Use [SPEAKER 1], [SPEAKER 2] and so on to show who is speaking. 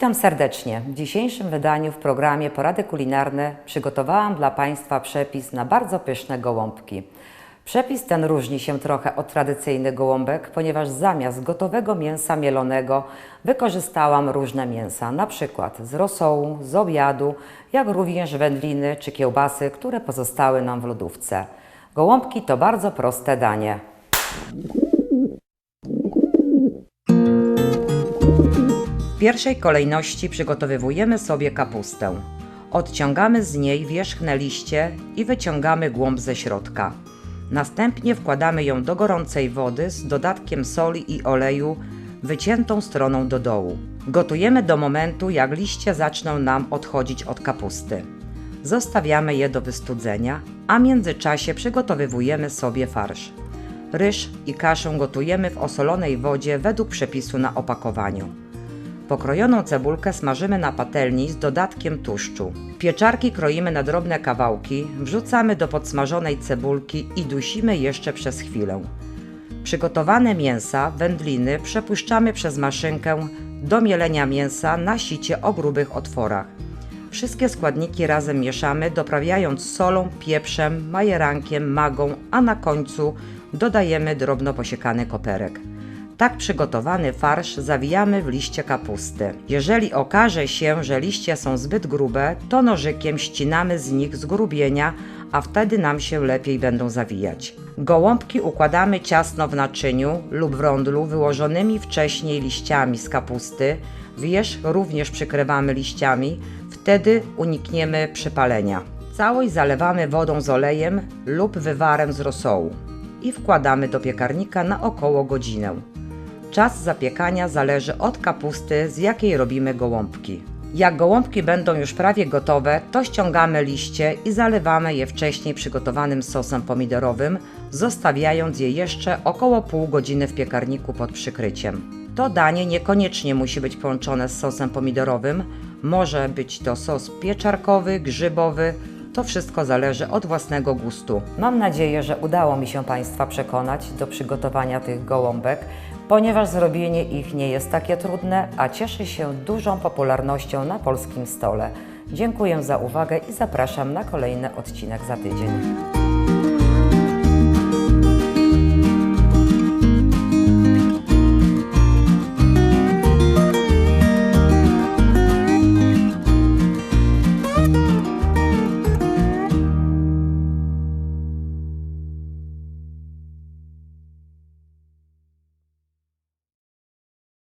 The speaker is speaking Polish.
[SPEAKER 1] Witam serdecznie. W dzisiejszym wydaniu w programie Porady kulinarne przygotowałam dla Państwa przepis na bardzo pyszne gołąbki. Przepis ten różni się trochę od tradycyjnych gołąbek, ponieważ zamiast gotowego mięsa mielonego wykorzystałam różne mięsa, przykład z rosołu, z obiadu, jak również wędliny czy kiełbasy, które pozostały nam w lodówce. Gołąbki to bardzo proste danie. Pierwszej kolejności przygotowywujemy sobie kapustę. Odciągamy z niej wierzchne liście i wyciągamy głąb ze środka. Następnie wkładamy ją do gorącej wody z dodatkiem soli i oleju, wyciętą stroną do dołu. Gotujemy do momentu, jak liście zaczną nam odchodzić od kapusty. Zostawiamy je do wystudzenia, a w międzyczasie przygotowywujemy sobie farsz. Ryż i kaszę gotujemy w osolonej wodzie według przepisu na opakowaniu. Pokrojoną cebulkę smażymy na patelni z dodatkiem tłuszczu. Pieczarki kroimy na drobne kawałki, wrzucamy do podsmażonej cebulki i dusimy jeszcze przez chwilę. Przygotowane mięsa, wędliny przepuszczamy przez maszynkę do mielenia mięsa na sicie o grubych otworach. Wszystkie składniki razem mieszamy, doprawiając solą, pieprzem, majerankiem, magą, a na końcu dodajemy drobno posiekany koperek. Tak przygotowany farsz zawijamy w liście kapusty. Jeżeli okaże się, że liście są zbyt grube, to nożykiem ścinamy z nich zgrubienia, a wtedy nam się lepiej będą zawijać. Gołąbki układamy ciasno w naczyniu lub w rondlu wyłożonymi wcześniej liściami z kapusty. Wierzch również przykrywamy liściami, wtedy unikniemy przypalenia. Całość zalewamy wodą z olejem lub wywarem z rosołu i wkładamy do piekarnika na około godzinę. Czas zapiekania zależy od kapusty, z jakiej robimy gołąbki. Jak gołąbki będą już prawie gotowe, to ściągamy liście i zalewamy je wcześniej przygotowanym sosem pomidorowym, zostawiając je jeszcze około pół godziny w piekarniku pod przykryciem. To danie niekoniecznie musi być połączone z sosem pomidorowym, może być to sos pieczarkowy, grzybowy, to wszystko zależy od własnego gustu. Mam nadzieję, że udało mi się Państwa przekonać do przygotowania tych gołąbek, ponieważ zrobienie ich nie jest takie trudne, a cieszy się dużą popularnością na polskim stole. Dziękuję za uwagę i zapraszam na kolejny odcinek za tydzień.